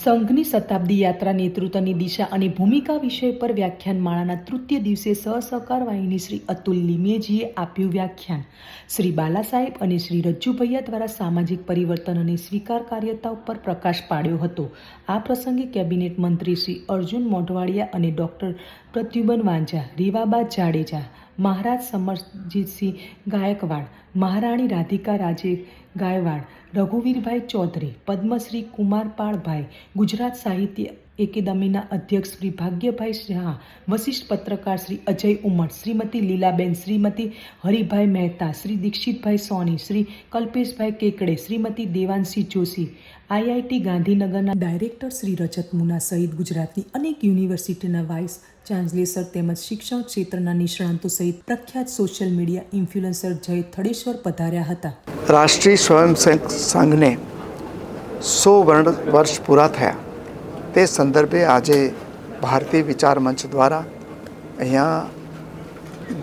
સંઘની શતાબ્દી યાત્રા નેતૃત્વની દિશા અને ભૂમિકા વિષય પર વ્યાખ્યાનમાળાના તૃતીય દિવસે સહસહકાર વાહિની શ્રી અતુલ લીમેજીએ આપ્યું વ્યાખ્યાન. શ્રી બાલાસાહેબ અને શ્રી રજ્જુભૈયા દ્વારા સામાજિક પરિવર્તન અને સ્વીકાર કાર્યતા ઉપર પ્રકાશ પાડ્યો હતો. આ પ્રસંગે કેબિનેટ મંત્રી શ્રી અર્જુન મોઢવાડિયા અને ડૉક્ટર પ્રત્યુબન વાંઝા, રીવાબા જાડેજા મહારાજ સમરજીતસિંહ ગાયકવાડ મહારાણી રાધિકા રાજે ગાયવાડ રઘુવીરભાઈ ચૌધરી પદ્મશ્રી કુમારપાળભાઈ ગુજરાત સાહિત્ય એકેડમીના અધ્યક્ષ શ્રી ભાગ્યભાઈ શાહ વશિષ્ઠ પત્રકાર શ્રી અજય ઉમર, શ્રીમતી લીલાબેન, શ્રીમતી હરિભાઈ મહેતા, શ્રી દીક્ષિતભાઈ સોની, શ્રી કલ્પેશભાઈ કેકડે, શ્રીમતી દેવાંશી જોશી, આઈઆઈટી ગાંધીનગરના ડાયરેક્ટર શ્રી રજત મુના સહિત ગુજરાતની અનેક યુનિવર્સિટીના વાઇસ ચાન્સલેસર તેમજ શિક્ષણ ક્ષેત્રના નિષ્ણાંતો સહિત પ્રખ્યાત સોશિયલ મીડિયા ઇન્ફ્લુએન્સર જય થડેશ્વર પધાર્યા હતા. રાષ્ટ્રીય સ્વયંસેવક સંઘને સો વર્ષ પૂરા થયા. તે સંદર્ભે આજે ભારતીય વિચાર મંચ દ્વારા અહીંયા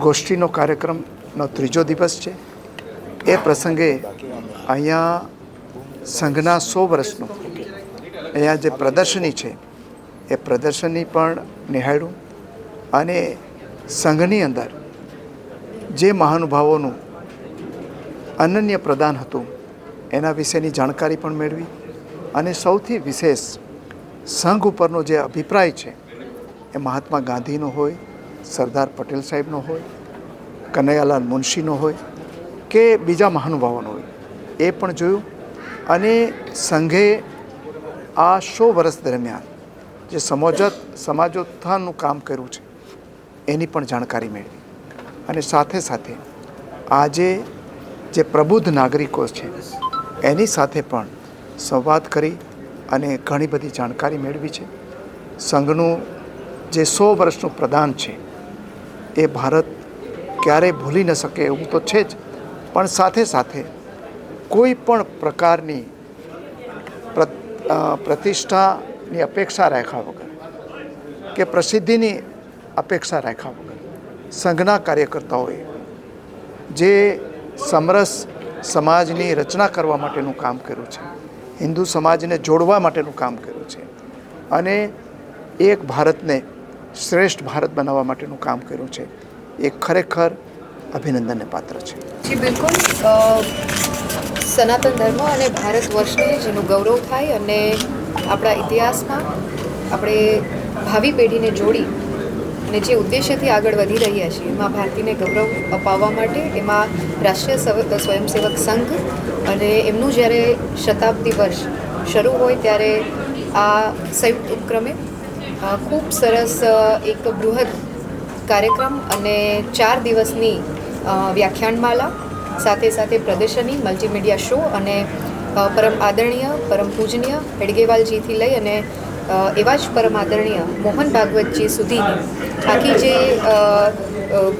ગોષ્ઠીનો કાર્યક્રમનો ત્રીજો દિવસ છે. એ પ્રસંગે અહીંયા સંઘના સો વર્ષનું અહીંયા જે પ્રદર્શની છે, એ પ્રદર્શની પણ નિહાળ્યું અને સંઘની અંદર જે મહાનુભાવોનું અનન્ય પ્રદાન હતું, એના વિશેની જાણકારી પણ મેળવી અને સૌથી વિશેષ સંઘ ઉપરનો જે અભિપ્રાય છે, એ મહાત્મા ગાંધીનો હોય, સરદાર પટેલ સાહેબનો હોય, કનૈયાલાલ મુનશીનો હોય, કે બીજા મહાનુભાવોનો હોય, એ પણ જોયું. અને સંઘે આ સો વર્ષ દરમિયાન જે સમોજત, સમાજોત્થાનનું કામ કર્યું છે, એની પણ જાણકારી મેળવી. અને સાથે સાથે આજે જે પ્રબુદ્ધ નાગરિકો છે, એની સાથે પણ સંવાદ કરી અને ઘણી બધી જાણકારી મેળવી છે. સંઘનું જે સો વર્ષનું પ્રદાન છે, એ ભારત ક્યારેય ભૂલી ન શકે એવું તો છે જ. પણ સાથે સાથે કોઈ પણ પ્રકારની પ્રતિષ્ઠાની અપેક્ષા રાખ્યા વગર કે પ્રસિદ્ધિની અપેક્ષા રાખ્યા વગર સંઘના કાર્યકર્તાઓએ જે સમરસ સમાજની રચના કરવા માટેનું કામ કર્યું છે હિન્દુ સમાજને જોડવા માટેનું કામ કર્યું છે. અને એક ભારતને શ્રેષ્ઠ ભારત બનાવવા માટેનું કામ કર્યું છે. એ ખરેખર અભિનંદનને પાત્ર છે. જી, બિલકુલ. સનાતન ધર્મ અને ભારત વર્ષને જેનું ગૌરવ થાય અને આપણા ઇતિહાસમાં આપણે ભાવિ પેઢીને જોડી અને જે ઉદ્દેશ્યથી આગળ વધી રહ્યા છીએ, એમાં ભારતીને ગૌરવ અપાવવા માટે એમાં રાષ્ટ્રીય સવ- સ્વયંસેવક સંઘ અને એમનું જ્યારે શતાબ્દી વર્ષ શરૂ હોય ત્યારે આ સંયુક્ત ઉપક્રમે ખૂબ સરસ એક બૃહદ કાર્યક્રમ અને ચાર દિવસની વ્યાખ્યાનમાલા, સાથે સાથે પ્રદર્શની, મલ્ટીમીડિયા શો અને પરમ આદરણીય, પરમ પૂજનીય, હેડગેવાલજીથી લઈ અને એવા જ પરમ આદરણીય મોહન ભાગવતજી સુધીની આખી જે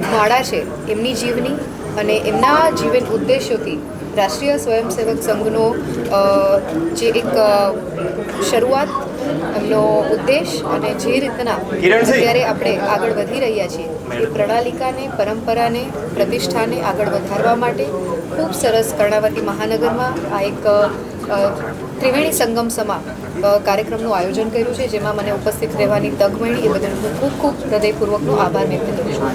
માળા છે એમની જીવની અને એમના જીવન ઉદ્દેશ્યોથી રાષ્ટ્રીય સ્વયંસેવક સંઘનો જે એક શરૂઆત એમનો ઉદ્દેશ અને જે રીતના અત્યારે આપણે આગળ વધી રહ્યા છીએ એ પ્રણાલિકાને પરંપરાને પ્રતિષ્ઠાને આગળ વધારવા માટે ખૂબ સરસ કર્ણાવતી મહાનગરમાં આ એક ત્રિવેણી સંગમ સમા કાર્યક્રમનું આયોજન કર્યું છે, જેમાં મને ઉપસ્થિત રહેવાની તક મળી. એ બદલ હું ખૂબ ખૂબ હૃદયપૂર્વકનો આભાર વ્યક્ત કરું છું.